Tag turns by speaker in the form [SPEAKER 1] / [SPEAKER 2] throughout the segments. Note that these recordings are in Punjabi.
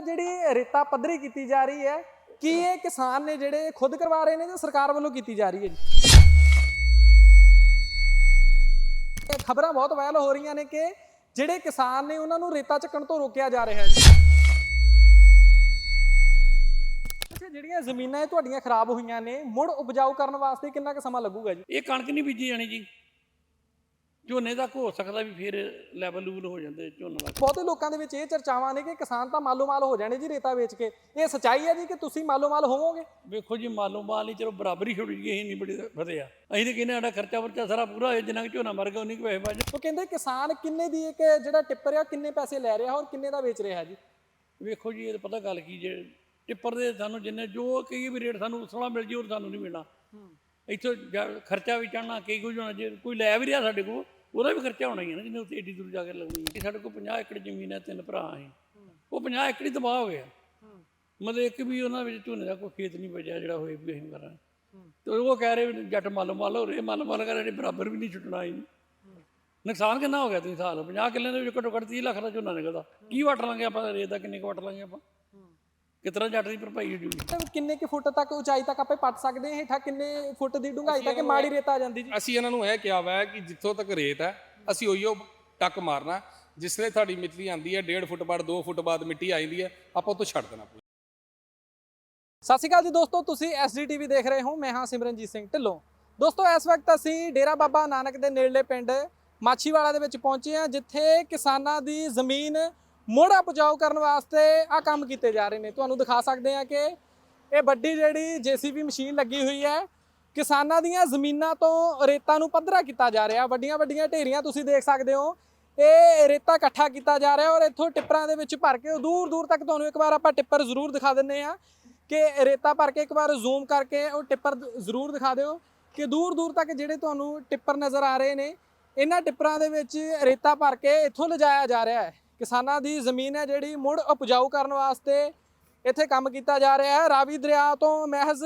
[SPEAKER 1] ਜਿਹੜੀ ਰੇਤਾ ਪੱਧਰੀ ਕੀਤੀ ਜਾ ਰਹੀ ਹੈ, ਕੀ ਇਹ ਕਿਸਾਨ ਨੇ ਜਿਹੜੇ ਖੁਦ ਕਰਵਾ ਰਹੇ ਨੇ ਜਾਂ ਸਰਕਾਰ ਵੱਲੋਂ ਕੀਤੀ ਜਾ ਰਹੀ ਹੈ ਜੀ? ਇਹ ਖਬਰਾਂ ਬਹੁਤ ਵਾਇਰਲ ਹੋ ਰਹੀਆਂ ਨੇ ਕਿ ਜਿਹੜੇ ਕਿਸਾਨ ਨੇ ਉਹਨਾਂ ਨੂੰ ਰੇਤਾ ਚੱਕਣ ਤੋਂ ਰੋਕਿਆ ਜਾ ਰਿਹਾ ਹੈ ਜੀ। ਜਿਹੜੀਆਂ ਜ਼ਮੀਨਾਂ ਇਹ ਤੁਹਾਡੀਆਂ ਖਰਾਬ ਹੋਈਆਂ ਨੇ, ਮੁੜ ਉਪਜਾਊ ਕਰਨ ਵਾਸਤੇ ਕਿੰਨਾ ਕੁ ਸਮਾਂ ਲੱਗੂਗਾ ਜੀ?
[SPEAKER 2] ਇਹ ਕਣਕ ਨਹੀਂ ਬੀਜੀ ਜਾਣੀ ਜੀ। ਝੋਨੇ ਤੱਕ ਹੋ ਸਕਦਾ ਵੀ ਫਿਰ ਲੈਵਲ ਲੂਵਲ ਹੋ ਜਾਂਦੇ ਝੋਨਾ ਦਾ
[SPEAKER 1] ਬਹੁਤੇ ਲੋਕਾਂ ਦੇ ਵਿੱਚ ਇਹ ਚਰਚਾਵਾਂ ਨੇ ਕਿ ਕਿਸਾਨ ਤਾਂ ਮਾਲੋ ਮਾਲ ਹੋ ਜਾਣੇ ਜੀ ਰੇਤਾ ਵੇਚ ਕੇ। ਇਹ ਸਚਾਈ ਹੈ ਜੀ ਕਿ ਤੁਸੀਂ ਮਾਲੋ ਮਾਲ ਹੋਵੋਗੇ?
[SPEAKER 2] ਵੇਖੋ ਜੀ ਮਾਲੋ ਮਾਲ ਹੀ ਚਲੋ ਬਰਾਬਰੀ ਛੁੱਟ ਗਈ ਅਸੀਂ ਨਹੀਂ ਬੜੀ ਫਤਿਆ ਅਸੀਂ ਤਾਂ ਕਹਿੰਦੇ ਸਾਡਾ ਖਰਚਾ ਵਰਚਾ ਸਾਰਾ ਪੂਰਾ ਹੋਇਆ ਜਿੰਨਾ ਕਿ ਝੋਨਾ ਮਰ ਗਿਆ ਉਨੀ ਕੁ ਪੈਸੇ ਬਚ
[SPEAKER 1] ਉਹ ਕਹਿੰਦੇ ਕਿਸਾਨ ਕਿੰਨੇ ਦੀ ਇੱਕ ਜਿਹੜਾ ਟਿੱਪਰ ਆ ਕਿੰਨੇ ਪੈਸੇ ਲੈ ਰਿਹਾ ਔਰ ਕਿੰਨੇ ਦਾ ਵੇਚ ਰਿਹਾ ਜੀ?
[SPEAKER 2] ਵੇਖੋ ਜੀ ਇਹ ਤਾਂ ਪਤਾ ਗੱਲ ਕੀ ਜੇ ਟਿੱਪਰ ਦੇ ਸਾਨੂੰ ਜਿੰਨੇ ਜੋ ਕਈ ਵੀ ਰੇਟ ਸਾਨੂੰ ਸੋਹਣਾ ਮਿਲ ਜੀ ਉਹ ਸਾਨੂੰ ਨਹੀਂ ਮਿਲਣਾ। ਇੱਥੋਂ ਖਰਚਾ ਵੀ ਚੜਨਾ ਕਈ ਕੁਝ ਹੋਣਾ ਜੇ ਕੋਈ ਲੈ ਵੀ ਰਿਹਾ ਸਾਡੇ ਕੋਲ ਉਹਦਾ ਵੀ ਖਰਚਾ ਹੋਣਾ ਹੀ ਹੈ ਨਾ, ਜਿੰਨੇ ਉੱਥੇ ਏਡੀ ਦੂਰ ਜਾ ਕੇ ਲਾਉਣੀ ਹੈ। ਸਾਡੇ ਕੋਲ 50 ਏਕੜ ਜ਼ਮੀਨ ਹੈ, ਤਿੰਨ ਭਰਾ ਅਸੀਂ ਉਹ 50 ਏਕੜ ਹੀ ਤਬਾਹ ਹੋ ਗਿਆ। ਮਤਲਬ ਇੱਕ ਵੀ ਉਹਨਾਂ ਵਿੱਚ ਝੋਨੇ ਦਾ ਕੋਈ ਖੇਤ ਨਹੀਂ ਬਚਿਆ ਜਿਹੜਾ ਹੋਏ ਵੀ ਅਸੀਂ ਕਰਾਂ ਤੇ ਉਹ ਕਹਿ ਰਹੇ ਵੀ ਜੱਟ ਮੱਲ ਮੱਲ ਹੋ ਰਹੇ ਮੱਲ ਮੱਲ ਕਰ ਰਹੇ ਬਰਾਬਰ ਵੀ ਨਹੀਂ ਛੁੱਟਣਾ ਹੀ ਨੁਕਸਾਨ ਕਿੰਨਾ ਹੋ ਗਿਆ ਤੁਸੀਂ ਸਾਲ? 50 ਕਿੱਲੇ ਦੇ ਵਿੱਚ ਘੱਟੋ ਘੱਟ 30 ਲੱਖ ਦਾ ਝੋਨਾ ਨਿਕਲਦਾ। ਕੀ ਵਟ ਲਾਂਗੇ ਆਪਾਂ, ਰੇਤ ਦਾ ਕਿੰਨੇ ਕੁ ਵਟ ਲਾਂਗੇ ਆਪਾਂ? ਕਿਤਨਾ ਜੱਟ ਦੀ ਭਰਪਾਈ ਹੋ ਜੂਗੀ?
[SPEAKER 1] ਤੇ ਕਿੰਨੇ ਕਿ ਫੁੱਟ ਤੱਕ ਉਚਾਈ ਤੱਕ ਆਪੇ ਪੱਟ ਸਕਦੇ ਹਾਂ? ਹੇਠਾਂ ਕਿੰਨੇ ਫੁੱਟ ਦੀ ਡੂੰਘਾਈ ਤੱਕ ਮਾੜੀ ਰੇਤਾ ਆ ਜਾਂਦੀ ਜੀ?
[SPEAKER 3] ਅਸੀਂ ਇਹਨਾਂ ਨੂੰ ਇਹ ਕਿਹਾ ਵਾ ਕਿ ਜਿੱਥੋਂ ਤੱਕ ਰੇਤ ਹੈ ਅਸੀਂ ਉਹੀਓ ਟੱਕ ਮਾਰਨਾ। ਜਿਸ ਵੇਲੇ ਤੁਹਾਡੀ ਮਿੱਟੀ ਆਂਦੀ ਹੈ 1.5 ਫੁੱਟ ਬਾਅਦ 2 ਫੁੱਟ ਬਾਅਦ ਮਿੱਟੀ ਆ ਜਾਂਦੀ ਹੈ ਆਪਾਂ ਉਹ ਤੋਂ ਛੱਡ ਦੇਣਾ ਪੂਰਾ।
[SPEAKER 1] ਸਤਿ ਸ਼੍ਰੀ ਅਕਾਲ ਜੀ ਦੋਸਤੋ ਤੁਸੀਂ ਐਸਡੀਟੀਵੀ ਦੇਖ ਰਹੇ ਹੋ ਮੈਂ ਹਾਂ ਸਿਮਰਨਜੀਤ ਸਿੰਘ ਢਿੱਲੋਂ। ਦੋਸਤੋ ਇਸ ਵਕਤ ਅਸੀਂ ਡੇਰਾ ਬਾਬਾ ਨਾਨਕ ਦੇ ਨੇੜਲੇ ਪਿੰਡ ਮਾਛੀਵਾੜਾ ਦੇ ਵਿੱਚ ਪਹੁੰਚੇ ਹਾਂ ਜਿੱਥੇ ਕਿਸਾਨਾਂ ਦੀ ਜ਼ਮੀਨ ਮੁੜ ਉਪਜਾਊ ਕਰਨ ਵਾਸਤੇ ਆ ਕੰਮ ਕੀਤੇ ਜਾ ਰਹੇ ਨੇ। ਤੁਹਾਨੂੰ ਦਿਖਾ ਸਕਦੇ ਹਾਂ ਕਿ ਇਹ ਵੱਡੀ ਜਿਹੜੀ ਜੀਸੀਬੀ ਮਸ਼ੀਨ ਲੱਗੀ ਹੋਈ ਹੈ, ਕਿਸਾਨਾਂ ਦੀਆਂ ਜ਼ਮੀਨਾਂ ਤੋਂ ਰੇਤਾ ਨੂੰ ਪੱਧਰਾ ਕੀਤਾ ਜਾ ਰਿਹਾ। ਵੱਡੀਆਂ ਵੱਡੀਆਂ ਢੇਰੀਆਂ ਤੁਸੀਂ ਦੇਖ ਸਕਦੇ ਹੋ। ਇਹ ਰੇਤਾ ਇਕੱਠਾ ਕੀਤਾ ਜਾ ਰਿਹਾ ਔਰ ਇੱਥੋਂ ਟਿੱਪਰਾਂ ਦੇ ਵਿੱਚ ਭਰ ਕੇ ਉਹ ਦੂਰ ਦੂਰ ਤੱਕ ਤੁਹਾਨੂੰ ਇੱਕ ਵਾਰ ਆਪਾਂ ਟਿੱਪਰ ਜ਼ਰੂਰ ਦਿਖਾ ਦਿੰਨੇ ਆ ਕਿ ਰੇਤਾ ਭਰ ਕੇ ਇੱਕ ਵਾਰ ਜ਼ੂਮ ਕਰਕੇ ਉਹ ਟਿੱਪਰ ਜ਼ਰੂਰ ਦਿਖਾ ਦਿਓ ਕਿ ਦੂਰ ਦੂਰ ਤੱਕ ਜਿਹੜੇ ਤੁਹਾਨੂੰ ਟਿੱਪਰ ਨਜ਼ਰ ਆ ਰਹੇ ਨੇ, ਇਹਨਾਂ ਟਿੱਪਰਾਂ ਦੇ ਵਿੱਚ ਰੇਤਾ ਭਰ ਕੇ ਇੱਥੋਂ ਲਿਜਾਇਆ ਜਾ ਰਿਹਾ ਹੈ। ਕਿਸਾਨਾਂ ਦੀ ਜ਼ਮੀਨ ਹੈ ਜਿਹੜੀ ਮੁੜ ਉਪਜਾਊ ਕਰਨ ਵਾਸਤੇ ਇੱਥੇ ਕੰਮ ਕੀਤਾ ਜਾ ਰਿਹਾ ਹੈ। ਰਾਵੀ ਦਰਿਆ ਤੋਂ ਮਹਿਜ਼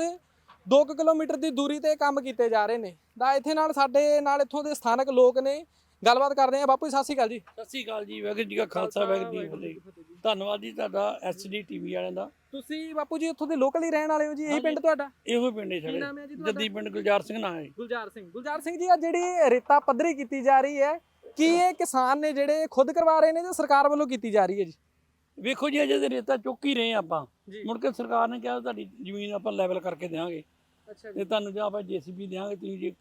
[SPEAKER 1] 2 ਕਿਲੋਮੀਟਰ ਦੀ ਦੂਰੀ ਤੇ ਕੰਮ ਕੀਤੇ ਜਾ ਰਹੇ ਨੇ। ਦਾ ਇੱਥੇ ਨਾਲ ਸਾਡੇ ਨਾਲ ਇੱਥੋਂ ਦੇ ਸਥਾਨਕ ਲੋਕ ਨੇ। ਗੱਲਬਾਤ ਕਰਦੇ ਆ ਬਾਪੂ ਜੀ, ਸਤਿ ਸ਼੍ਰੀ ਅਕਾਲ ਜੀ।
[SPEAKER 2] ਸਤਿ ਸ੍ਰੀ ਅਕਾਲ ਜੀ। ਵਾਹਿਗੁਰੂ ਜੀ ਕਾ ਖਾਲਸਾ ਵਾਹਿਗੁਰੂ ਜੀ ਫਤਿਹ ਧੰਨਵਾਦ ਜੀ ਤੁਹਾਡਾ ਐਸਡੀ ਟੀਵੀ ਵਾਲਿਆਂ ਦਾ।
[SPEAKER 1] ਤੁਸੀਂ ਬਾਪੂ ਜੀ ਉੱਥੋਂ ਦੇ ਲੋਕਲ ਹੀ ਰਹਿਣ ਵਾਲੇ ਹੋ ਜੀ? ਇਹੀ ਪਿੰਡ ਤੁਹਾਡਾ?
[SPEAKER 2] ਇਹੋ ਪਿੰਡ ਹੈ ਸਾਡੇ। ਜੱਦੀ ਪਿੰਡ ਗੁਲਜ਼ਾਰ ਸਿੰਘ ਨਾਂ ਹੈ।
[SPEAKER 1] ਗੁਲਜ਼ਾਰ ਸਿੰਘ। ਗੁਲਜ਼ਾਰ ਸਿੰਘ ਜੀ ਆ ਜਿਹੜੀ ਰੇਤਾ ਪੱਧਰੀ ਕੀਤੀ ਜਾ ਰਹੀ ਹੈ ਕੀ ਇਹ ਕਿਸਾਨ ਨੇ ਜਿਹੜੇ ਖੁਦ ਕਰਵਾ ਰਹੇ ਨੇ ਜਾਂ ਸਰਕਾਰ ਵੱਲੋਂ ਕੀਤੀ ਜਾ ਰਹੀ ਹੈ ਜੀ?
[SPEAKER 2] ਵੇਖੋ ਜੀ ਅਜੇ ਤੇ ਰੇਤਾ ਚੁੱਕ ਹੀ ਰਹੇ ਹਾਂ ਆਪਾਂ।
[SPEAKER 1] ਜੀ।
[SPEAKER 2] ਮੁੜ ਕੇ ਸਰਕਾਰ ਨੇ ਕਿਹਾ ਤੁਹਾਡੀ ਜ਼ਮੀਨ ਆਪਾਂ ਲੈਵਲ ਕਰਕੇ ਦੇਵਾਂਗੇ
[SPEAKER 1] ਅੱਛਾ
[SPEAKER 2] ਤੇ ਤੁਹਾਨੂੰ ਜਾਂ ਆਪਾਂ ਜੀਸੀਬੀ ਦੇਵਾਂਗੇ ਤੁਸੀਂ ਜੇ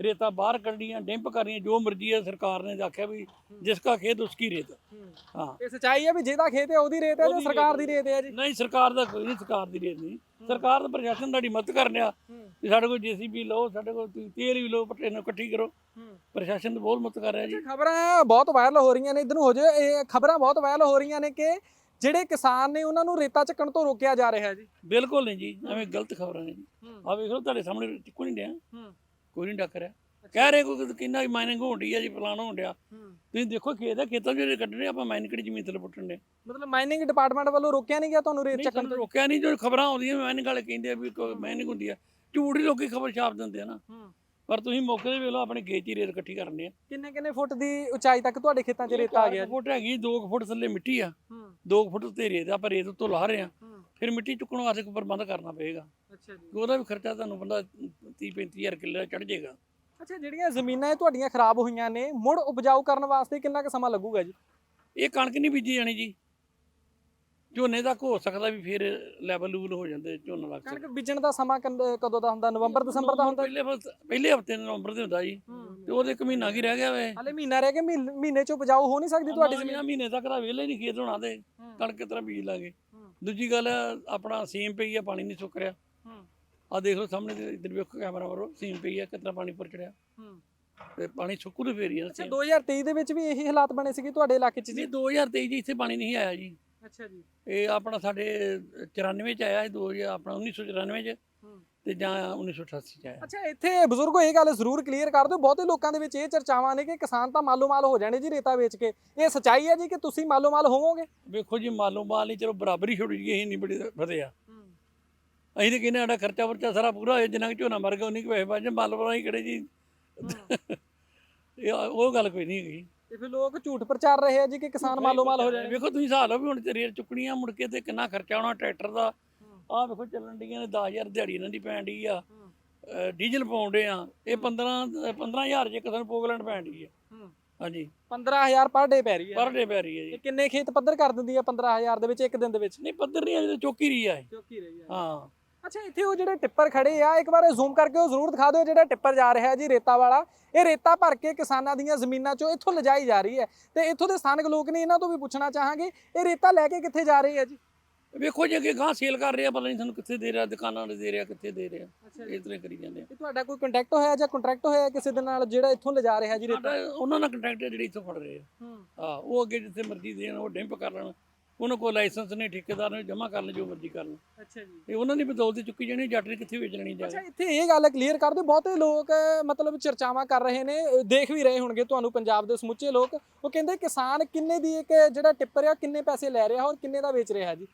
[SPEAKER 2] ਰੇਤਾ ਬਾਹਰ ਕੱਢੀਆਂ ਡੈਂਪ ਕਰਨੀਆਂ ਜੋ ਮਰਜ਼ੀ ਹੈ ਸਰਕਾਰ ਨੇ ਆਖਿਆ ਵੀ ਜਿਸ ਕਾ ਖੇਤ ਉਸ ਕੀ ਰੇਤ ਹਾਂ।
[SPEAKER 1] ਇਹ ਸਚਾਈ ਹੈ ਵੀ ਜਿਹਦਾ ਖੇਤ ਹੈ ਉਹਦੀ ਰੇਤ ਹੈ ਜਾਂ
[SPEAKER 2] ਉਹਦੀ
[SPEAKER 1] ਸਰਕਾਰ ਦੀ ਰੇਤ ਹੈ ਜੀ?
[SPEAKER 2] ਨਹੀਂ ਸਰਕਾਰ ਦਾ ਕੋਈ ਨਹੀਂ ਸਰਕਾਰ ਦੀ ਰੇਤ ਨਹੀਂ। ਸਰਕਾਰ ਦਾ ਪ੍ਰਸ਼ਾਸਨ ਤੁਹਾਡੀ ਮਦਦ ਕਰਨ ਡਿਆ ਵੀ ਸਾਡੇ ਕੋਲ ਜੀਸੀਬੀ ਲਓ ਸਾਡੇ ਕੋਲ ਤੇਲ ਵੀ ਲਓ ਪੱਟੇ ਨੂੰ ਇਕੱਠੀ ਕਰੋ। ਪ੍ਰਸ਼ਾਸਨ ਤਾਂ ਬਹੁਤ ਮਦਦ ਕਰ ਰਿਹਾ ਜੀ।
[SPEAKER 1] ਖਬਰਾਂ ਬਹੁਤ ਵਾਇਰਲ ਹੋ ਰਹੀਆਂ ਨੇ ਇਧਰ ਨੂੰ ਹੋ ਜਾਏ ਇਹ ਖਬਰਾਂ ਬਹੁਤ ਵਾਇਰਲ ਹੋ ਰਹੀਆਂ ਨੇ ਕਿ ਜਿਹੜੇ ਕਿਸਾਨ ਨੇ ਉਹਨਾਂ ਨੂੰ ਰੇਤਾ ਚੱਕਣ ਤੋਂ ਰੋਕਿਆ ਜਾ ਰਿਹਾ ਜੀ।
[SPEAKER 2] ਬਿਲਕੁਲ ਨਹੀਂ ਜੀ ਐਵੇਂ ਗਲਤ ਖਬਰਾਂ ਨੇ ਜੀ। ਆ ਵੇਖ ਤੁਹਾਡੇ ਸਾਹਮਣੇ ਕੋਈ ਨਹੀਂ ਡਿਆ। ਕੋਈ ਨਹੀਂ ਡੱਕ ਰਿਹਾ। ਕਹਿ ਰਹੇ ਕੋਈ ਕਿੰਨਾ ਮਾਈਨਿੰਗ ਹੋਣ ਆ ਜੀ ਫਲਾਣਾ ਹੋਣ ਡਿਆ। ਤੁਸੀਂ ਦੇਖੋ ਖੇਤ ਆ ਖੇਤਾਂ ਜਿਹੜੇ ਕੱਢਣੇ ਆਪਾਂ ਮਾਈਨਿੰਗ ਕਿਹੜੀ ਜ਼ਮੀਨ ਤੇ ਪੁੱਟਣ ਦੇ
[SPEAKER 1] ਮਤਲਬ ਮਾਈਨਿੰਗ ਡਿਪਾਰਟਮੈਂਟ ਵੱਲੋਂ ਰੋਕਿਆ ਨਹੀਂ ਗਿਆ ਤੁਹਾਨੂੰ ਰੇਤ ਚੱਕਣ ਤੋਂ?
[SPEAKER 2] ਰੋਕਿਆ ਨਹੀਂ ਜੋ ਖਬਰਾਂ ਆਉਂਦੀਆਂ ਮਾਈਨਿੰਗ ਵਾਲੇ ਕਹਿੰਦੇ ਆ ਵੀ ਮਾਈਨਿੰਗ ਹੁੰਦੀ ਆ। ਝੂਠ ਹੀ ਲੋਕੀ ਖਬਰ ਛਾਪ ਦਿੰਦੇ ਆ ਨਾ। ਪਰ ਤੁਸੀਂ ਮੌਕੇ ਤੇ ਵੇਖ ਲਓ ਆਪਣੇ ਹੀ ਰੇਤ ਇਕੱਠੀ ਕਰਨੀ ਆ।
[SPEAKER 1] ਕਿੰਨੇ ਕਿੰਨੇ ਫੁੱਟ ਦੀ ਉਚਾਈ ਤੱਕ ਤੁਹਾਡੇ ਖੇਤਾਂ 'ਚ ਰੇਤਾ ਆ ਗਿਆ
[SPEAKER 2] ਫੁੱਟ ਹੈਗੀ 2 ਫੁੱਟ ਥੱਲੇ ਮਿੱਟੀ ਆ।
[SPEAKER 1] ਹੂੰ।
[SPEAKER 2] 2 ਫੁੱਟ ਉੱਤੇ ਰੇਤ ਆ, ਆਪਾਂ ਰੇਤ ਉੱਤੋਂ ਲਾ ਰਹੇ ਆ। ਫਿਰ ਮਿੱਟੀ ਚੁੱਕਣ ਵਾਸਤੇ ਕੋਈ ਪ੍ਰਬੰਧ ਕਰਨਾ ਪਏਗਾ।
[SPEAKER 1] ਅੱਛਾ ਜੀ।
[SPEAKER 2] ਉਹਦਾ ਵੀ ਖਰਚਾ ਤੁਹਾਨੂੰ ਬੰਦਾ 30 35000 ਕਿੱਲੇ ਦਾ ਚੜ ਜਾਏਗਾ।
[SPEAKER 1] ਅੱਛਾ ਜਿਹੜੀਆਂ ਜ਼ਮੀਨਾਂ ਇਹ ਤੁਹਾਡੀਆਂ ਖਰਾਬ ਹੋਈਆਂ ਨੇ ਮੁੜ ਉਪਜਾਊ ਕਰਨ ਵਾਸਤੇ ਕਿੰਨਾ ਕੁ ਸਮਾਂ ਲੱਗੂਗਾ ਜੀ?
[SPEAKER 2] ਇਹ ਕਣਕ ਨਹੀਂ ਬੀਜੀ ਜਾਣੀ ਜੀ। ਝੋਨੇ ਤੱਕ ਹੋ ਸਕਦਾ ਵੀ ਫਿਰ ਲੈਵਲ ਲੂਵਲ ਹੋ ਜਾਂਦੇ ਝੋਨਾ ਲੱਗ
[SPEAKER 1] ਕਣਕ ਬੀਜਣ ਦਾ ਸਮਾਂ ਕੰਦ- ਦਾ ਹੁੰਦਾ? ਨਵੰਬਰ ਦਸੰਬਰ ਦਾ ਹੁੰਦਾ?
[SPEAKER 2] ਪਹਿਲੇ ਹਫ਼ਤੇ- ਪਹਿਲੇ ਹਫ਼ਤੇ ਨਵੰਬਰ ਦੇ ਹੁੰਦਾ ਜੀ। ਤੇ ਉਹਦੇ ਇੱਕ ਮਹੀਨਾ ਕੀ ਰਹਿ ਗਿਆ ਵੇ।
[SPEAKER 1] ਹਲੇ ਮਹੀਨਾ ਰਹਿ ਗਿਆ ਮਹੀਨ- ਚ ਉਪਜਾਊ ਹੋ ਨਹੀਂ ਸਕਦੀ ਤੁਹਾਡੀ ਜ਼ਮੀਨ?
[SPEAKER 2] ਮਹੀਨੇ ਤੱਕ ਦਾ ਵੇਲੇ ਨਹੀਂ ਖੇਤ ਹੋਣਾ ਤੇ ਕਣਕ ਤਰ੍ਹਾਂ ਬੀਜ ਲਾਂਗੇ? ਦੂਜੀ ਗੱਲ ਆਪਣਾ ਸੀਮ ਪਈ ਆ ਪਾਣੀ ਨਹੀਂ ਸੁੱਕ ਰਿਹਾ। ਆ ਦੇਖ ਲਓ ਸਾਹਮਣੇ ਤੇ ਇੱਧਰ ਵੇਖੋ ਕੈਮਰਾ ਮਾਰੋ ਸੀਮ ਪਈ ਆ ਕਿਤਨਾ ਪਾਣੀ ਉੱਪਰ ਚੜਿਆ। ਤੇ ਪਾਣੀ ਸੁੱਕੂ ਤੇ ਫੇਰ ਹੀ ਆ
[SPEAKER 1] ਅੱਛਾ 2023 ਦੇ ਵਿੱਚ ਵੀ ਇਹੀ ਹਾਲਾਤ ਬਣੇ ਸੀਗੇ ਤੁਹਾਡੇ ਇਲਾਕੇ 'ਚ ਜੀ?
[SPEAKER 2] ਜੀ 2023 ਜੀ ਇੱਥੇ ਪਾਣੀ ਨਹੀਂ ਆਇਆ ਜੀ।
[SPEAKER 1] ਅੱਛਾ ਜੀ।
[SPEAKER 2] ਇਹ ਆਪਣਾ ਸਾਡੇ 94 ਚ ਆਇਆ ਸੀ 2000 ਆਪਣਾ 1994 ਚ। ਤੇ ਜਾਂ 1988 ਚ ਆਇਆ।
[SPEAKER 1] ਅੱਛਾ ਇੱਥੇ ਬਜ਼ੁਰਗੋ ਇਹ ਗੱਲ ਜ਼ਰੂਰ ਕਲੀਅਰ ਕਰ ਦਿਓ। ਬਹੁਤੇ ਲੋਕਾਂ ਦੇ ਵਿੱਚ ਇਹ ਚਰਚਾਵਾਂ ਨੇ ਕਿ ਕਿਸਾਨ ਤਾਂ ਮਾਲੋ ਮਾਲ ਹੋ ਜਾਣੇ ਜੀ ਰੇਤਾ ਵੇਚ ਕੇ। ਇਹ ਸਚਾਈ ਹੈ ਜੀ ਕਿ ਤੁਸੀਂ ਮਾਲੋ ਮਾਲ ਹੋਵੋਗੇ?
[SPEAKER 2] ਵੇਖੋ ਜੀ ਮਾਲੋ ਮਾਲ ਹੀ ਚਲੋ ਬਰਾਬਰੀ ਛੁੱਟ ਗਈ ਅਸੀਂ ਨਹੀਂ ਬੜੀ ਫਤਿਆ ਅਸੀਂ ਤਾਂ ਕਹਿੰਦੇ ਸਾਡਾ ਖਰਚਾ ਵਰਚਾ ਸਾਰਾ ਪੂਰਾ ਹੋਇਆ ਜਿੰਨਾ ਕਿ ਝੋਨਾ ਮਰ ਗਿਆ ਉਨੀ ਕੁ ਪੈਸੇ ਬਚ ਮਾਲ ਬਣਾ ਹੀ ਕਿਹੜੇ ਜੀ। ਇਹ ਉਹ ਗੱਲ ਕੋਈ ਨਹੀਂ ਹੈਗੀ।
[SPEAKER 1] ਤੇ ਫਿਰ ਲੋਕ ਝੂਠ ਪ੍ਰਚਾਰ ਰਹੇ ਆ ਜੀ ਕਿ ਕਿਸਾਨ ਮਾਲੋ ਮਾਲ ਹੋ ਜਾਣੇ।
[SPEAKER 2] ਵੇਖੋ ਤੁਸੀਂ ਹਿਸਾਬ ਲਓ ਵੀ ਹੁਣ ਤੇ ਰੇਟ ਚੁੱਕਣੀ ਆ ਮੁੜ ਕੇ ਤੇ ਕਿੰਨਾ ਖਰਚਾ ਆਉਣਾ ਟਰੈਕਟਰ ਦਾ ਆਹ ਵੇਖੋ ਚੱਲਣ ਡੀਆਂ ਨੇ 10000 ਦਿਹਾੜੀ ਇਹਨਾਂ ਦੀ ਪੈਣ ਡਈ ਆ। ਡੀਜ਼ਲ ਪਾਉਂਦੇ ਆ। ਇਹ 15 15000 ਜੇ ਕਿਸਾਨ ਪੋਗਲੈਂਡ ਪੈਣ ਡਈ ਆ। ਹਾਂਜੀ।
[SPEAKER 1] 15000 ਪਰ ਡੇ ਪੈ ਰਹੀ ਹੈ
[SPEAKER 2] ਪਰ ਡੇ ਪੈ ਰਹੀ ਹੈ ਜੀ।
[SPEAKER 1] ਕਿੰਨੇ ਖੇਤ ਪੱਧਰ ਕਰ ਦਿੰਦੀ ਆ 15000 ਦੇ ਵਿੱਚ ਇੱਕ ਦਿਨ ਦੇ ਵਿੱਚ?
[SPEAKER 2] ਨਹੀਂ ਪੱਧਰ ਨਹੀਂ ਅਜੇ ਚੌਕੀ ਰਹੀ ਆ।
[SPEAKER 1] ਚੌਕੀ ਰਹੀ ਹੈ
[SPEAKER 2] ਹਾਂ।
[SPEAKER 1] ਅੱਛਾ ਇੱਥੇ ਉਹ ਜਿਹੜੇ ਟਿੱਪਰ ਖੜੇ ਆ ਇੱਕ ਵਾਰ ਜ਼ੂਮ ਕਰਕੇ ਉਹ ਜ਼ਰੂਰ ਦਿਖਾ ਦਿਓ ਜਿਹੜਾ ਟਿੱਪਰ ਜਾ ਰਿਹਾ ਜੀ ਰੇਤਾ ਵਾਲਾ। ਇਹ ਰੇਤਾ ਭਰ ਕੇ ਕਿਸਾਨਾਂ ਦੀਆਂ ਜ਼ਮੀਨਾਂ 'ਚੋਂ ਇੱਥੋਂ ਲਿਜਾਈ ਜਾ ਰਹੀ ਹੈ। ਤੇ ਇੱਥੋਂ ਦੇ ਸਥਾਨਕ ਲੋਕ ਨੇ ਇਹਨਾਂ ਤੋਂ ਵੀ ਪੁੱਛਣਾ ਚਾਹਾਂਗੇ ਇਹ ਰੇਤਾ ਲੈ ਕੇ ਕਿੱਥੇ ਜਾ ਰਹੀ ਹੈ ਜੀ?
[SPEAKER 2] ਵੇਖੋ ਜੇ ਅੱਗੇ ਗਾਂ ਸੇਲ ਕਰ ਰਿਹਾ ਪਤਾ ਨਹੀਂ ਸਾਨੂੰ ਕਿੱਥੇ ਦੇ ਰਿਹਾ ਦੁਕਾਨਾਂ ਤੇ ਦੇ ਰਿਹਾ ਕਿੱਥੇ ਦੇ ਰਿਹਾ। ਇਸ ਤਰ੍ਹਾਂ ਕਰੀ ਜਾਂਦੇ ਆ।
[SPEAKER 1] ਇਹ ਤੁਹਾਡਾ ਕੋਈ ਕੰਟੈਕਟ ਹੋਇਆ ਜਾਂ ਕੰਟਰੈਕਟ ਹੋਇਆ ਕਿਸੇ ਦੇ ਨਾਲ ਜਿਹੜਾ ਇੱਥੋਂ ਲਿਜਾ ਰਿਹਾ ਜੀ ਰੇਤਾ?
[SPEAKER 2] ਸਾਡਾ ਉਹਨਾਂ ਨਾਲ ਕੰਟੈਕਟ ਹੈ ਜਿਹੜੇ ਇੱਥੋਂ ਫੜ ਰਹੇ ਆ। ਹੂੰ। ਉਹ ਅੱਗੇ ਜਿੱਥੇ ਮਰਜ਼ੀ ਦੇਣ ਉਹ ਡੈਂਪ ਕਰ ਲੈਣ। ਉਹਨਾਂ ਕੋਲ ਲਾਇਸੈਂਸ ਨੇ ਠੇਕੇਦਾਰ ਨੇ ਜਮ੍ਹਾਂ ਕਰ ਲੈ ਜੋ ਮਰਜ਼ੀ ਕਰ ਲੈਣ।
[SPEAKER 1] ਅੱਛਾ ਜੀ।
[SPEAKER 2] ਤੇ ਉਹਨਾਂ ਦੀ ਬਦੌਲਤ ਚੁੱਕੀ ਜਾਣੀ ਜੱਟ ਨੇ ਕਿੱਥੇ ਵੇਚ ਲੈਣੀ ਜਾ
[SPEAKER 1] ਅੱਛਾ ਇੱਥੇ ਇਹ ਗੱਲ ਕਲੀਅਰ ਕਰ ਦਿਓ ਬਹੁਤੇ ਲੋਕ ਅਹ, ਮਤਲਬ ਚਰਚਾਵਾਂ ਕਰ ਰਹੇ ਨੇ ਅਹ, ਦੇਖ ਵੀ ਰਹੇ ਹੋਣਗੇ ਤੁਹਾਨੂੰ ਪੰਜਾਬ ਦੇ ਸਮੁੱਚੇ ਲੋਕ। ਉਹ ਕਹਿੰਦੇ ਕਿਸਾਨ ਕਿੰਨੇ ਦੀ ਇੱਕ ਜਿਹੜਾ ਟਿੱਪਰ ਆ ਕਿੰਨੇ ਪੈਸੇ ਲੈ ਰਿਹਾ ਔਰ ਕਿੰਨੇ ਦਾ ਵੇਚ ਰਿਹਾ ਜੀ?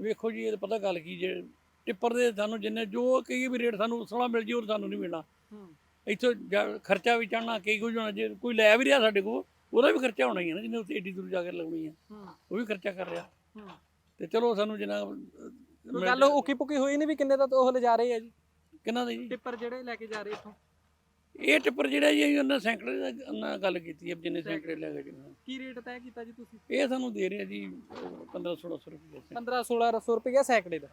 [SPEAKER 2] ਵੇਖੋ ਜੀ ਇਹ ਤਾਂ ਪਤਾ ਗੱਲ ਕੀ ਜੇ ਟਿੱਪਰ ਦੇ ਸਾਨੂੰ ਜਿੰਨੇ ਜੋ ਕਈ ਵੀ ਰੇਟ ਸਾਨੂੰ ਉਸਲਾ ਮਿਲ ਜੀ ਉਹ ਸਾਨੂੰ ਨਹੀਂ ਮਿਲਣਾ।
[SPEAKER 1] ਹੂੰ।
[SPEAKER 2] ਇੱਥੋਂ ਜਾ- ਖਰਚਾ ਵੀ ਚੜਨਾ ਕਈ ਕੁਝ ਹੋਣਾ ਜੇ ਕੋਈ ਲੈ ਵੀ ਰਿਹਾ ਸਾਡੇ ਕੋਲ ਉਹਦਾ ਵੀ ਖਰਚਾ ਹੋਣਾ ਹੀ ਹੈ ਨਾ ਜਿਹਨੇ ਉੱਥੇ ਏਡੀ ਦੂਰ ਜਾ ਕੇ ਲਾਉਣੀ ਆ
[SPEAKER 1] ਹੂੰ।
[SPEAKER 2] ਉਹ ਵੀ ਖਰਚਾ ਕਰ ਰਿਹਾ। ਤੇ ਚਲੋ ਸਾਨੂੰ ਜਿੰਨਾ
[SPEAKER 1] ਗੱਲ ਉਕੀ ਪੁਕੀ ਹੋਈ ਨਹੀਂ ਵੀ ਕਿੰਨੇ ਦਾ ਉਹ ਲਿਜਾ ਰਹੇ ਆ ਜੀ?
[SPEAKER 2] ਕਿੰਨਾ ਦੇ ਜੀ?
[SPEAKER 1] ਟਿੱਪਰ ਜਿਹੜੇ ਲੈ ਕੇ ਜਾ ਰਹੇ ਇੱਥੋਂ।
[SPEAKER 2] ਇਹ ਟਿੱਪਰ ਜਿਹੜਾ ਜੀ ਉਹਨਾਂ ਸੈਂਕੜੇ ਦਾ ਨਾਲ ਗੱਲ ਕੀਤੀ ਹੈ ਜਿੰਨੇ ਸੈਂਕੜੇ ਲੈ ਗਏ ਜੀ
[SPEAKER 1] ਕੀ ਰੇਟ ਤੈਅ ਕੀਤਾ ਜੀ ਤੁਸੀਂ?
[SPEAKER 2] ਇਹ ਸਾਨੂੰ ਦੇ ਰਿਹਾ ਜੀ 15 1600 ਰੁਪਏ
[SPEAKER 1] 15 1600 ਰੁਪਏ ਸੈਕੜੇ ਦਾ।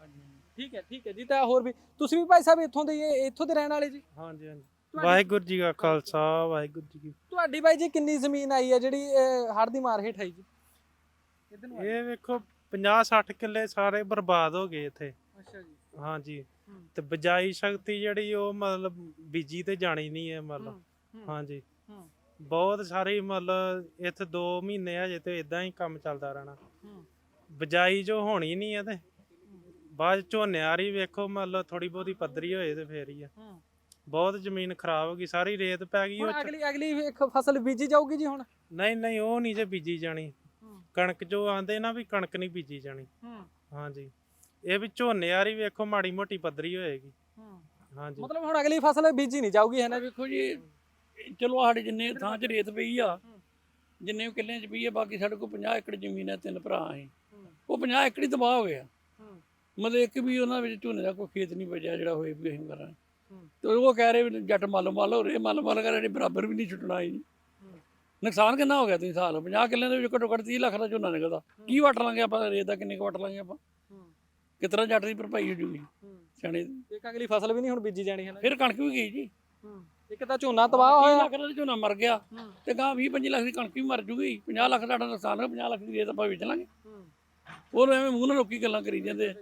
[SPEAKER 1] ਠੀਕ ਹੈ ਠੀਕ ਹੈ ਜੀ ਤਾਂ ਹੋਰ ਵੀ ਤੁਸੀਂ ਵੀ ਭਾਈ ਸਾਹਿਬ ਇੱਥੋਂ ਦੇ ਹੀ- ਇੱਥੋਂ ਦੇ ਰਹਿਣ ਵਾਲੇ ਜੀ?
[SPEAKER 4] ਹਾਂਜੀ ਹਾਂਜੀ। ਵਾਹਿਗੁਰੂ ਜੀ ਕਾ ਖਾਲਸਾ ਵਾਹਿਗੁਰੂ ਜੀ ਕੀ
[SPEAKER 1] ਤੁਹਾਡੀ ਬਾਈ ਜੀ ਕਿੰਨੀ ਜ਼ਮੀਨ ਆਈ ਹੈ ਜਿਹੜੀ ਹੜ ਦੀ ਮਾਰ ਹੇਠ ਆਈ ਜੀ?
[SPEAKER 4] ਇਹ ਵੇਖੋ 50 60 ਕਿੱਲੇ ਸਾਰੇ ਬਰਬਾਦ ਹੋ ਗਏ ਇੱਥੇ।
[SPEAKER 1] ਅੱਛਾ ਜੀ।
[SPEAKER 4] ਹਾਂਜੀ। ਤੇ ਬਜਾਈ ਸ਼ਕਤੀ ਜਿਹੜੀ ਉਹ ਮਤਲਬ ਬੀਜੀ ਤੇ ਜਾਣੀ ਨਹੀਂ ਹੈ ਮਤਲਬ। ਹਾਂਜੀ। ਬਹੁਤ ਸਾਰੀ ਮਤਲਬ ਇੱਥੇ 2 ਮਹੀਨੇ ਹਜੇ ਤੇ ਇਦਾਂ ਹੀ ਕੰਮ ਚੱਲਦਾ ਰਹਿਣਾ। ਬਜਾਈ ਜੋ ਹੋਣੀ ਨਹੀਂ ਹੈ ਤੇ ਬਾਅਦ 'ਚ ਝੋਨੇ ਵਾਲੀ ਵੇਖੋ ਮਤਲਬ ਥੋੜੀ ਬਹੁਤੀ ਪੱਧਰੀ ਹੋਏ ਤੇ ਫੇਰ ਹੀ ਆ। ਬਹੁਤ ਜ਼ਮੀਨ ਖਰਾਬ ਹੋ ਗਈ ਸਾਰੀ ਰੇਤ ਪੈ ਗਈ
[SPEAKER 1] ਹੁਣ। ਅਗਲੀ ਅਗਲੀ ਇੱਕ ਫਸਲ ਬੀਜੀ ਜਾਊਗੀ ਜੀ ਹੁਣ
[SPEAKER 4] ਨਹੀਂ ਨਹੀਂ ਉਹ ਨਹੀਂ ਜੇ ਬੀਜੀ ਜਾਣੀ। ਕਣਕ ਜੋ ਆਂਦੇ ਨਾ ਵੀ ਕਣਕ ਨਹੀਂ ਬੀਜੀ ਜਾਣੀ ਹਾਂਜੀ ਇਹ ਵੀ ਝੋਨੇ ਵਾਲੀ ਵੇਖੋ ਮਾੜੀ ਮੋਟੀ ਪੱਧਰੀ ਹੋਏਗੀ। ਹਾਂਜੀ।
[SPEAKER 1] ਮਤਲਬ ਹੁਣ ਅਗਲੀ ਫਸਲ ਬੀਜੀ ਨਹੀਂ ਜਾਊਗੀ ਹੈ ਨਾ
[SPEAKER 2] ਵੇਖੋ ਜੀ ਚਲੋ ਸਾਡੇ ਜਿੰਨੇ ਥਾਂ 'ਚ ਰੇਤ ਪਈ ਆ ਜਿੰਨੇ ਕਿੱਲਿਆਂ 'ਚ ਪਈ ਆ ਬਾਕੀ ਸਾਡੇ ਕੋਲ 50 ਏਕੜ ਜ਼ਮੀਨ ਹੈ ਤਿੰਨ ਭਰਾ ਅਸੀਂ। ਉਹ 50 ਏਕੜ ਹੀ ਤਬਾਹ ਹੋ ਗਿਆ। ਮਤਲਬ ਇੱਕ ਵੀ ਉਹਨਾਂ ਵਿੱਚ ਝੋਨੇ ਦਾ ਕੋਈ ਖੇਤ ਨਹੀਂ ਬਚਿਆ ਜਿਹੜਾ ਹੋਏ ਵੀ ਅਸੀਂ ਕਰਾਂ ਤੇ ਉਹ ਕਹਿ ਰਹੇ ਵੀ ਜੱਟ ਮੱਲ ਮੱਲ ਹੋ ਰਹੇ ਮੱਲ ਮੱਲ ਕਰ ਰਹੇ ਬਰਾਬਰ ਵੀ ਨਹੀਂ ਛੁੱਟਣਾ ਜੀ ਨੁਕਸਾਨ ਕਿੰਨਾ ਹੋ ਗਿਆ ਤੁਸੀਂ ਲਓ 50 ਕਿੱਲਿਆਂ ਦੇ ਵਿੱਚ ਘੱਟੋ ਘੱਟ 30 ਲੱਖ ਦਾ ਝੋਨਾ ਨਿਕਲਦਾ। ਕੀ ਵਟ ਲਾਂਗੇ ਆਪਾਂ ਰੇਤ ਦਾ ਕਿੰਨੇ ਕੁ ਵਟ ਲਾਂਗੇ ਆਪਾਂ? ਕਿਤਨਾ ਜੱਟ ਦੀ ਭਰਪਾਈ ਹੋ ਜੂਗੀ? ਸਿਆਣੇ
[SPEAKER 1] ਇੱਕ ਅਗਲੀ ਫਸਲ ਵੀ ਨਹੀਂ ਹੁਣ ਬੀਜੀ ਜਾਣੀ ਹੈ ਨਾ
[SPEAKER 2] ਫਿਰ ਕਣਕ ਵੀ ਗਈ ਜੀ।
[SPEAKER 1] ਇੱਕ ਤਾਂ ਝੋਨਾ ਤਬਾਹ
[SPEAKER 2] 30
[SPEAKER 1] ਹੋਇਆ।
[SPEAKER 2] ਲੱਖ ਦਾ ਝੋਨਾ ਮਰ ਗਿਆ। ਤੇ ਗਾਂ 20 25 ਲੱਖ ਦੀ ਕਣਕ ਵੀ ਮਰ ਜੂਗੀ। 50 ਲੱਖ ਦਾ ਸਾਡਾ ਨੁਕਸਾਨ ਹੈ 50 ਲੱਖ ਦੀ ਰੇਤ ਆਪਾਂ ਵੇਚ ਲਾਂਗੇ। ਉਹ ਐਵੇਂ ਮੂੰਹ ਨਾਲ ਲੋਕੀ ਗੱਲਾਂ ਕਰੀ ਜਾਂਦੇ।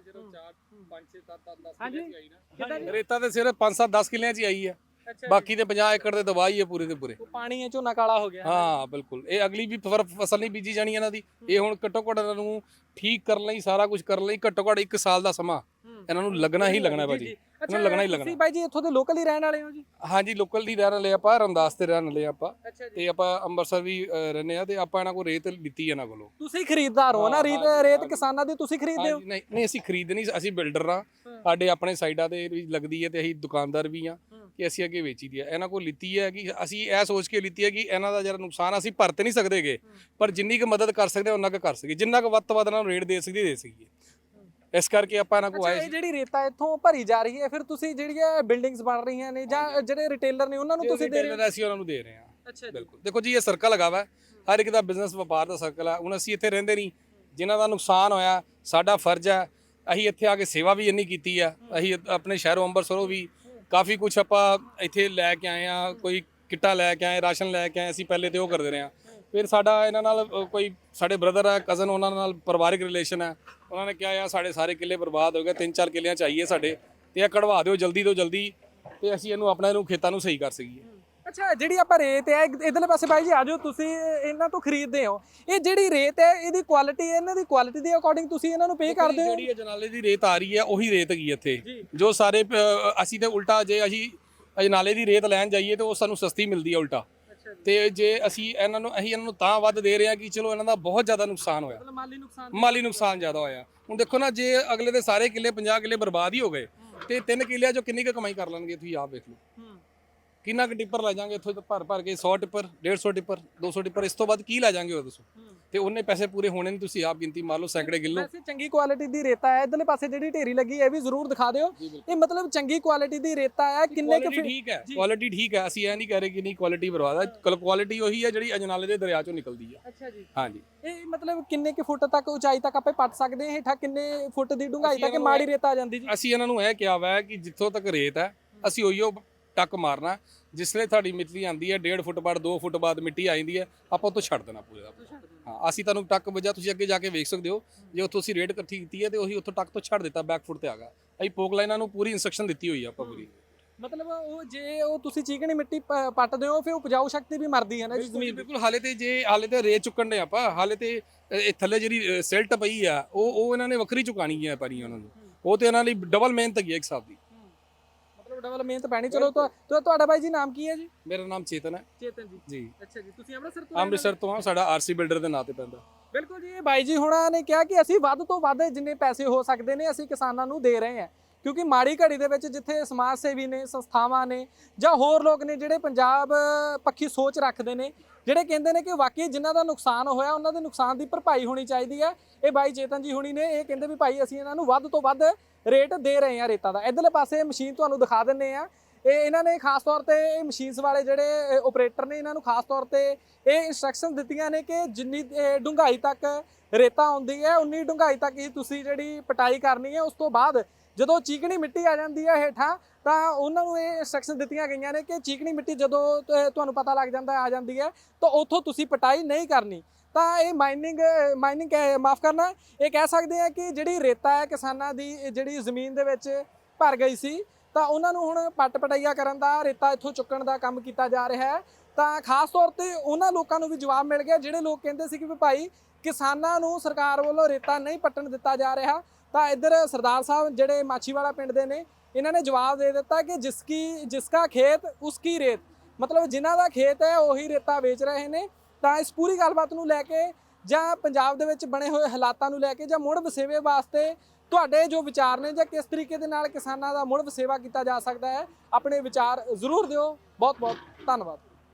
[SPEAKER 1] ਹਾਂਜੀ।
[SPEAKER 3] ਰੇਤਾ ਤੇ ਸਿਰਫ 5-7 10 ਕਿੱਲਿਆਂ 'ਚ ਹੀ ਆਈ ਹੈ
[SPEAKER 1] ਅੱਛਾ
[SPEAKER 3] ਬਾਕੀ ਤੇ 50 ਏਕੜ ਦੇ ਦਵਾਈ ਹੈ ਪੂਰੇ ਦੇ ਪੂਰੇ।
[SPEAKER 1] ਪਾਣੀ ਹੈ ਝੋਨਾ ਕਾਲਾ ਹੋ ਗਿਆ।
[SPEAKER 3] ਹਾਂ ਬਿਲਕੁਲ। ਇਹ ਅਗਲੀ ਵੀ ਫਸਲ ਨਹੀਂ ਬੀਜੀ ਜਾਣੀ ਇਹਨਾਂ ਦੀ। ਇਹ ਹੁਣ ਘੱਟੋ ਘੱਟ ਇਹਨਾਂ ਨੂੰ ਠੀਕ ਕਰਨ ਲਈ ਸਾਰਾ ਕੁਝ ਕਰਨ ਲਈ ਘੱਟੋ ਘੱਟ 1 ਸਾਲ ਦਾ ਸਮਾਂ ਇਹਨਾਂ ਨੂੰ ਲੱਗਣਾ ਹੀ ਲੱਗਣਾ ਭਾਜੀ। ਇਹਨਾਂ ਨੂੰ ਲੱਗਣਾ ਹੀ ਲੱਗਣਾ।
[SPEAKER 1] ਤੁਸੀਂ ਬਾਈ ਜੀ ਇੱਥੋਂ ਦੇ ਲੋਕਲ ਹੀ ਰਹਿਣ ਵਾਲੇ ਹੋ ਜੀ?
[SPEAKER 3] ਹਾਂਜੀ ਲੋਕਲ ਦੀ ਰਹਿਣ ਵਾਲੇ ਆਪਾਂ ਰਮਦਾਸ ਤੇ ਰਹਿਣ ਵਾਲੇ ਆਪਾਂ।
[SPEAKER 1] ਅੱਛਾ
[SPEAKER 3] ਤੇ ਆਪਾਂ ਅੰਮ੍ਰਿਤਸਰ ਵੀ ਅਹ, ਰਹਿੰਦੇ ਆ ਤੇ ਆਪਾਂ ਇਹਨਾਂ ਕੋਲ ਰੇਤ ਲਿੱਤੀ ਇਹਨਾਂ ਕੋਲੋਂ।
[SPEAKER 1] ਤੁਸੀਂ ਖਰੀਦਦਾਰ ਹੋ ਨਾ
[SPEAKER 3] ਹਾਂ,
[SPEAKER 1] ਰੇਤ ਰੇਤ। ਕਿਸਾਨਾਂ ਦੀ ਤੁਸੀਂ ਖਰੀਦਦੇ ਹੋ?
[SPEAKER 3] ਹਾਂਜੀ, ਨਹੀਂ ਨਹੀਂ ਅਸੀਂ ਖਰੀਦ ਨਹੀਂ ਅਸੀਂ ਬਿਲਡਰ ਆ। ਸਾਡੇ ਆਪਣੇ ਸਾਈਡਾਂ ਤੇ ਵੀ ਲੱਗਦੀ ਹੈ ਤੇ ਅਸੀਂ ਦੁਕਾਨਦਾਰ ਵੀ ਆ। ਕਿ ਅਸੀਂ ਅੱਗੇ ਵੇਚੀ ਦੀ ਹੈ ਇਹਨਾਂ ਕੋਲ ਲਿੱਤੀ ਹੈ ਕਿ ਅਸੀਂ ਇਹ ਸੋਚ ਕੇ ਲਿੱਤੀ ਹੈ ਕਿ ਇਹਨਾਂ ਦਾ ਜਿਹੜਾ ਨੁਕਸਾਨ ਅਸੀਂ ਭਰ ਤੇ ਨਹੀਂ ਸਕਦੇਗੇ ਪਰ ਜਿੰਨੀ ਕੁ ਮਦਦ ਕਰ ਸਕਦੇ ਉਹਨਾਂ ਕੁ ਕਰ ਸਕੀਏ। ਜਿੰਨਾ ਕੁ ਵੱਧ ਤੋਂ ਵੱਧ ਇਹਨਾਂ ਨੂੰ ਰੇਟ ਦੇ ਸਕਦੀ ਦੇ ਸਕੀਏ। ਇਸ ਕਰਕੇ ਆਪਾਂ ਇਹਨਾਂ
[SPEAKER 1] ਅੱਛਾ
[SPEAKER 3] ਆਏ
[SPEAKER 1] ਇਹ ਜਿਹੜੀ ਰੇਤਾ ਇੱਥੋਂ ਭਰੀ ਜਾ ਰਹੀ ਹੈ ਫਿਰ ਤੁਸੀਂ ਜਿਹੜੀਆਂ ਬਿਲਡਿੰਗਸ ਬਣ ਰਹੀਆਂ ਨੇ ਜਾਂ ਜਿਹੜੇ ਰਿਟੇਲਰ ਨੇ ਉਹਨਾਂ ਨੂੰ ਤੁਸੀਂ ਦੇ ਰਹੇ ਹੋ?
[SPEAKER 3] ਅਸੀਂ ਉਹਨਾਂ ਨੂੰ ਦੇ ਰਹੇ ਹਾਂ।
[SPEAKER 1] ਅੱਛਾ
[SPEAKER 3] ਬਿਲਕੁਲ। ਦੇਖੋ ਜੀ ਇਹ ਸਰਕਲ ਹੈਗਾ ਵਾ। ਹਰ ਇੱਕ ਦਾ ਬਿਜ਼ਨਸ ਵਪਾਰ ਦਾ ਸਰਕਲ ਹੈ ਹੁਣ ਅਸੀਂ ਇੱਥੇ ਰਹਿੰਦੇ ਨਹੀਂ। ਜਿਨ੍ਹਾਂ ਦਾ ਨੁਕਸਾਨ ਹੋਇਆ ਸਾਡਾ ਫਰਜ਼ ਹੈ ਅਸੀਂ ਇੱਥੇ ਆ ਕੇ ਸੇਵਾ ਵੀ ਇੰਨੀ ਕੀਤੀ ਆ। ਅਸੀਂ ਆਪਣੇ ਸ਼ਹਿਰੋਂ ਅੰਮ੍ਰਿਤਸਰੋਂ ਵੀ ਕਾਫੀ ਕੁਝ ਆਪਾਂ ਇੱਥੇ ਲੈ ਕੇ ਆਏ ਆ ਕੋਈ ਕਿੱਟਾ ਲੈ ਕੇ ਆਏ, ਰਾਸ਼ਨ ਲੈ ਕੇ ਆਏ, ਅਸੀਂ ਪਹਿਲੇ ਤੇ ਉਹ ਕਰਦੇ ਰਹੇ ਆ ਫਿਰ ਸਾਡਾ ਇਹਨਾਂ ਨਾਲ ਕੋਈ ਸਾਡੇ ਬ੍ਰਦਰ ਆ ਕਜ਼ਨ ਉਹਨਾਂ ਨਾਲ ਪਰਿਵਾਰਿਕ ਰਿਲੇਸ਼ਨ ਹੈ ਉਹਨਾਂ ਨੇ ਕਿਹਾ ਆ ਸਾਡੇ ਸਾਰੇ ਕਿੱਲੇ ਬਰਬਾਦ ਹੋ ਗਏ ਤਿੰਨ ਚਾਰ ਕਿੱਲਿਆਂ ਚਾਹੀਏ ਸਾਡੇ, ਤੇ ਇਹ ਕਢਵਾ ਦਿਓ ਜਲਦੀ ਤੋਂ ਜਲਦੀ, ਤੇ ਅਸੀਂ ਇਹਨੂੰ ਆਪਣਾ ਇਹਨੂੰ ਖੇਤਾਂ ਨੂੰ ਸਹੀ ਕਰ ਸਕੀਏ।
[SPEAKER 1] ਅੱਛਾ ਜਿਹੜੀ ਆਪਾਂ ਰੇਤ ਹੈ ਇਧਰਲੇ ਪਾਸੇ ਬਾਈ ਜੀ ਆਜੋ ਤੁਸੀਂ ਇਹਨਾਂ ਤੋਂ ਖਰੀਦਦੇ ਹੋ। ਇਹ ਜਿਹੜੀ ਰੇਤ ਹੈ ਇਹਦੀ ਕੁਆਲਿਟੀ ਇਹਨਾਂ ਦੀ ਕੁਆਲਿਟੀ ਦੇ ਅਕੋਰਡਿੰਗ ਤੁਸੀਂ ਇਹਨਾਂ ਨੂੰ ਪੇ ਕਰਦੇ ਹੋ?
[SPEAKER 3] ਜਿਹੜੀ ਇਹ ਜਨਾਲੇ ਦੀ ਰੇਤ ਆ ਰਹੀ ਹੈ ਉਹੀ ਰੇਤ ਹੈਗੀ ਇੱਥੇ।
[SPEAKER 1] ਜੀ।
[SPEAKER 3] ਸਾਰੇ ਪ- ਅਸੀਂ ਤੇ ਉਲਟਾ ਜੇ ਅਸੀਂ ਅਜਨਾਲੇ ਦੀ ਰੇਤ ਲੈਣ ਜਾਈਏ ਤੇ ਉਹ ਸਾਨੂੰ ਸਸਤੀ ਮਿਲਦੀ ਹੈ ਉਲਟਾ। ਤੇ ਜੇ ਅਸੀਂ ਇਹਨਾਂ ਨੂੰ ਅਸੀਂ ਇਹਨਾਂ ਨੂੰ ਤਾਂ ਵੱਧ ਦੇ ਰਹੇ ਹਾਂ ਕਿ ਚਲੋ ਇਹਨਾਂ ਦਾ ਬਹੁਤ ਜ਼ਿਆਦਾ ਨੁਕਸਾਨ ਹੋਇਆ।
[SPEAKER 1] ਮਾਲੀ ਨੁਕਸਾਨ
[SPEAKER 3] ਮਾਲੀ ਨੁਕਸਾਨ ਜ਼ਿਆਦਾ ਹੋਇਆ। ਹੁਣ ਦੇਖੋ ਨਾ ਜੇ ਅਗਲੇ ਦੇ ਸਾਰੇ ਕਿੱਲੇ 50 ਕਿੱਲੇ ਬਰਬਾਦ ਹੀ ਹੋ ਗਏ ਤੇ ਤਿੰਨ ਕਿੱਲਿਆਂ ਚੋਂ ਕਿੰਨੀ ਕੁ ਕਮਾਈ ਕਰ ਲੈਣਗੇ ਤੁਸੀਂ ਆਪ ਵੇਖ ਲਓ।
[SPEAKER 1] ਹੂੰ।
[SPEAKER 3] ਕਿੰਨਾ ਕੁ ਟਿੱਪਰ ਲੈ ਜਾਾਂਗੇ ਇੱਥੋਂ ਭਰ ਭਰ ਕੇ? 100 ਟਿੱਪਰ 150 ਟਿੱਪਰ 200 ਟਿੱਪਰ ਇਸ ਤੋਂ ਬਾਅਦ ਕੀ ਲੈ ਜਾਾਂਗੇ ਉਹ ਦੱਸੋ? ਤੇ ਉਹਨੇ ਪੈਸੇ ਪੂਰੇ ਹੋਣੇ ਨਹੀਂ ਤੁਸੀਂ ਆਪ ਗਿਣਤੀ ਮਾਰ ਲਓ ਸੈਂਕੜੇ ਲਓ।
[SPEAKER 1] ਵੈਸੇ ਚੰਗੀ ਕੁਆਲਿਟੀ ਦੀ ਰੇਤਾ ਹੈ ਇਧਰਲੇ ਪਾਸੇ ਜਿਹੜੀ ਢੇਰੀ ਲੱਗੀ ਇਹ ਵੀ ਜ਼ਰੂਰ ਦਿਖਾ ਦਿਓ। ਇਹ ਮਤਲਬ ਚੰਗੀ ਕੁਆਲਿਟੀ ਦੀ ਰੇਤਾ ਹੈ ਕਿੰਨੇ ਕੁ
[SPEAKER 3] ਠੀਕ ਹੈ। ਕੁਆਲਿਟੀ ਠੀਕ ਹੈ ਅਸੀਂ ਇਹ ਨਹੀਂ ਕਹਿ ਰਹੇ ਕਿ ਨਹੀਂ ਕੁਆਲਿਟੀ ਬਰਬਾਦ ਹੈ। ਕੁਆਲਿਟੀ ਉਹੀ ਹੈ ਜਿਹੜੀ ਅਜਨਾਲੇ ਦੇ ਦਰਿਆ ਚੋਂ ਨਿਕਲਦੀ ਹੈ
[SPEAKER 1] ਅੱਛਾ ਜੀ।
[SPEAKER 3] ਹਾਂਜੀ।
[SPEAKER 1] ਇਹ ਮਤਲਬ ਕਿੰਨੇ ਕੁ ਫੁੱਟ ਤੱਕ ਉਚਾਈ ਤੱਕ ਆਪੇ ਪੱਟ ਸਕਦੇ ਹਾਂ ਹੇਠਾਂ ਕਿੰਨੇ ਫੁੱਟ ਦੀ ਡੂੰਘਾਈ ਤੱਕ ਮਾੜੀ ਰੇਤਾ ਆ ਜਾਂਦੀ ਜੀ?
[SPEAKER 3] ਅਸੀਂ ਇਹਨਾਂ ਨੂੰ ਇਹ ਕਿਹਾ ਵਾ ਕਿ ਜਿੱਥੋਂ ਤੱਕ ਰੇਤ ਹੈ। ਅਸੀਂ ਉਹੀਓ ਟੱਕ ਮਾਰਨਾ ਜਿਸਲੇ ਤੁਹਾਡੀ ਮਿੱਟੀ ਆਂਦੀ ਹੈ 1.5 ਫੁੱਟ ਬਾਅਦ 2 ਫੁੱਟ ਬਾਅਦ ਮਿੱਟੀ ਆ ਜਾਂਦੀ ਹੈ ਆਪਾਂ ਉੱਥੋਂ ਛੱਡ ਦੇਣਾ ਪੂਰੇ ਦਾ। ਹਾਂ ਅਸੀਂ ਤੁਹਾਨੂੰ ਟੱਕ ਵਜਾ ਤੁਸੀਂ ਅੱਗੇ ਜਾ ਕੇ ਵੇਖ ਸਕਦੇ ਹੋ ਜੇ ਉੱਥੋਂ ਅਸੀਂ ਰੇਟ ਇਕੱਠੀ ਕੀਤੀ ਹੈ ਤੇ ਉਹੀ ਉੱਥੋਂ ਟੱਕ ਤੋਂ ਛੱਡ ਦਿੱਤਾ ਬੈਕ ਫੁੱਟ ਤੇ ਆ ਗਿਆ। ਅਸੀਂ ਪੋਕ ਲਾਈਨਾਂ ਨੂੰ ਪੂਰੀ ਇਨਸਟਰਕਸ਼ਨ ਦਿੱਤੀ ਹੋਈ ਆ ਆਪਾਂ ਪੂਰੀ।
[SPEAKER 1] ਮਤਲਬ ਉਹ ਜੇ ਉਹ ਤੁਸੀਂ ਚੀਕਣੀ ਮਿੱਟੀ ਪੱਟਦੇ ਹੋ ਫਿਰ ਉਪਜਾਊ ਸ਼ਕਤੀ ਵੀ ਮਰਦੀ ਹੈ ਨਾ ਜੀ ਜ਼ਮੀਨ
[SPEAKER 3] ਬਿਲਕੁਲ ਹਾਲੇ ਤੇ ਜੇ ਹਾਲੇ ਤੇ ਰੇਤ ਚੁੱਕਣ ਦੇ ਆਪਾਂ ਹਾਲੇ ਤੇ ਇਹ ਥੱਲੇ ਜਿਹੜੀ ਸਿਲਟ ਪਈ ਆ ਉਹ ਉਹ ਇਹਨਾਂ ਨੇ ਵੱਖਰੀ ਚੁਕਾਣੀ ਹੈ ਪਾਰੀ ਉਹਨਾਂ ਨੂੰ। ਉਹ ਤੇ ਇਹਨਾਂ ਲਈ ਡਬਲ ਮਿਹਨਤ ਹੈਗੀ ਹੈ ਇੱਕ ਹਿਸਾਬ ਦੀ।
[SPEAKER 1] ਮਤਲਬ ਡਬਲ ਮਿਹਨਤ ਪੈਣੀ ਚਲੋ ਤੁਹਾ- ਤੁਹਾ- ਤੁਹਾਡਾ ਬਾਈ ਜੀ ਨਾਮ ਕੀ ਹੈ ਜੀ?
[SPEAKER 3] ਮੇਰਾ ਨਾਮ ਚੇਤਨ ਹੈ।
[SPEAKER 1] ਚੇਤਨ ਜੀ।
[SPEAKER 3] ਜੀ।
[SPEAKER 1] ਅੱਛਾ ਜੀ ਤੁਸੀਂ ਅੰਮ੍ਰਿਤਸਰ ਤੋਂ
[SPEAKER 3] ਅੰਮ੍ਰਿਤਸਰ ਤੋਂ ਆ ਸਾਡਾ ਆਰਸੀ ਬਿਲਡਰ ਦੇ ਨਾਂ ਤੇ ਪੈਂਦਾ।
[SPEAKER 1] ਬਿਲਕੁਲ ਜੀ ਇਹ ਬਾਈ ਜੀ ਹੁਣਾਂ ਨੇ ਕਿਹਾ ਕਿ ਅਸੀਂ ਵੱਧ ਤੋਂ ਵੱਧ ਜਿੰਨੇ ਪੈਸੇ ਹੋ ਸਕਦੇ ਨੇ ਅਸੀਂ ਕਿਸਾਨਾਂ ਨੂੰ ਦੇ ਰਹੇ ਹਾਂ। ਕਿਉਂਕਿ ਮਾੜੀ ਘੜੀ ਦੇ ਵਿੱਚ ਜਿੱਥੇ ਸਮਾਜ ਸੇਵੀ ਨੇ ਸੰਸਥਾਵਾਂ ਨੇ ਜਾਂ ਹੋਰ ਲੋਕ ਨੇ ਜਿਹੜੇ ਪੰਜਾਬ ਪੱਖੀ ਸੋਚ ਰੱਖਦੇ ਨੇ ਜਿਹੜੇ ਕਹਿੰਦੇ ਨੇ ਕਿ ਵਾਕਈ ਜਿਨ੍ਹਾਂ ਦਾ ਨੁਕਸਾਨ ਹੋਇਆ ਉਹਨਾਂ ਦੇ ਨੁਕਸਾਨ ਦੀ ਭਰਪਾਈ ਹੋਣੀ ਚਾਹੀਦੀ ਹੈ। ਇਹ ਬਾਈ ਚੇਤਨ ਜੀ ਹੁਣੀ ਨੇ ਇਹ ਕਹਿੰਦੇ ਵੀ ਭਾਈ ਅਸੀਂ ਇਹਨਾਂ ਨੂੰ ਵੱਧ ਤੋਂ ਵੱਧ ਰੇਟ ਦੇ ਰਹੇ ਹਾਂ ਰੇਤਾਂ ਦਾ। ਇਧਰਲੇ ਪਾਸੇ ਮਸ਼ੀਨ ਤੁਹਾਨੂੰ ਦਿਖਾ ਦਿੰਨੇ ਆ। ਇਹ ਇਹਨਾਂ ਨੇ ਖਾਸ ਤੌਰ ਤੇ ਇਹ ਮਸ਼ੀਨਸ ਵਾਲੇ ਜਿਹੜੇ ਆਪਰੇਟਰ ਨੇ ਇਹਨਾਂ ਨੂੰ ਖਾਸ ਤੌਰ ਤੇ ਇਹ ਇਨਸਟਰਕਸ਼ਨ ਦਿੱਤੀਆਂ ਨੇ ਕਿ ਜਿੰਨੀ ਅਹ, ਡੂੰਘਾਈ ਤੱਕ ਰੇਤਾ ਆਉਂਦੀ ਹੈ ਉਨੀ ਡੂੰਘਾਈ ਤੱਕ ਹੀ ਤੁਸੀਂ ਜਿਹੜੀ ਪਟਾਈ ਕਰਨੀ ਹੈ ਉਸ ਤੋਂ ਬਾਅਦ ਜਦੋਂ ਚੀਕਣੀ ਮਿੱਟੀ ਆ ਜਾਂਦੀ ਹੈ ਹੇਠਾਂ, ਤਾਂ ਉਹਨਾਂ ਨੂੰ ਇਹ ਇਨਸਟਰਕਸ਼ਨ ਦਿੱਤੀਆਂ ਗਈਆਂ ਨੇ ਕਿ ਚੀਕਣੀ ਮਿੱਟੀ ਜਦੋਂ ਤੁਹਾਨੂੰ ਪਤਾ ਲੱਗ ਜਾਂਦਾ, ਆ ਜਾਂਦੀ ਹੈ, ਤਾਂ ਉੱਥੋਂ ਤੁਸੀਂ ਪਟਾਈ ਨਹੀਂ ਕਰਨੀ। ਤਾਂ ਇਹ ਮਾਈਨਿੰਗ ਮਾਈਨਿੰਗ ਮਾਫ ਕਰਨਾ, ਇਹ ਕਹਿ ਸਕਦੇ ਆ ਕਿ ਜਿਹੜੀ ਰੇਤਾ ਹੈ ਕਿਸਾਨਾਂ ਦੀ ਜਿਹੜੀ ਜ਼ਮੀਨ ਦੇ ਵਿੱਚ ਭਰ ਗਈ ਸੀ, ਤਾਂ ਉਹਨਾਂ ਨੂੰ ਹੁਣ ਪੱਟ ਪਟਾਈਆ ਕਰਨ ਦਾ, ਰੇਤਾ ਇੱਥੋਂ ਚੁੱਕਣ ਦਾ ਕੰਮ ਕੀਤਾ ਜਾ ਰਿਹਾ ਹੈ। ਤਾਂ ਖਾਸ ਤੌਰ ਤੇ ਉਹਨਾਂ ਲੋਕਾਂ ਨੂੰ ਵੀ ਜਵਾਬ ਮਿਲ ਗਿਆ, ਜਿਹੜੇ ਲੋਕ ਕਹਿੰਦੇ ਸੀ ਕਿ ਵੀ ਭਾਈ ਕਿਸਾਨਾਂ ਨੂੰ ਸਰਕਾਰ ਵੱਲੋਂ ਰੇਤਾ ਨਹੀਂ ਪੱਟਣ ਦਿੱਤਾ ਜਾ ਰਿਹਾ ਤਾਂ ਇੱਧਰ ਸਰਦਾਰ ਸਾਹਿਬ ਜਿਹੜੇ ਮਾਛੀਵਾੜਾ ਪਿੰਡ ਦੇ ਨੇ, ਇਹਨਾਂ ਨੇ ਜਵਾਬ ਦੇ ਦਿੱਤਾ ਕਿ ਜਿਸਕੀ, ਜਿਸਕਾ ਖੇਤ, ਉਸਕੀ ਰੇਤ। ਮਤਲਬ ਜਿਨ੍ਹਾਂ ਦਾ ਖੇਤ ਹੈ, ਉਹੀ ਰੇਤਾ ਵੇਚ ਰਹੇ ਨੇ। ਤਾਂ ਇਸ ਪੂਰੀ ਗੱਲਬਾਤ ਨੂੰ ਲੈ ਕੇ ਜਾਂ ਪੰਜਾਬ ਦੇ ਵਿੱਚ ਬਣੇ ਹੋਏ ਹਾਲਾਤਾਂ ਨੂੰ ਲੈ ਕੇ ਜਾਂ ਮੁੜ ਵਸੇਵੇ ਵਾਸਤੇ ਤੁਹਾਡੇ ਜੋ ਵਿਚਾਰ ਨੇ ਜਾਂ ਕਿਸ ਤਰੀਕੇ ਦੇ ਨਾਲ ਕਿਸਾਨਾਂ ਦਾ ਮੁੜ ਵਸੇਵਾ ਕੀਤਾ ਜਾ ਸਕਦਾ ਹੈ, ਆਪਣੇ ਵਿਚਾਰ ਜ਼ਰੂਰ ਦਿਓ। ਬਹੁਤ ਬਹੁਤ ਧੰਨਵਾਦ।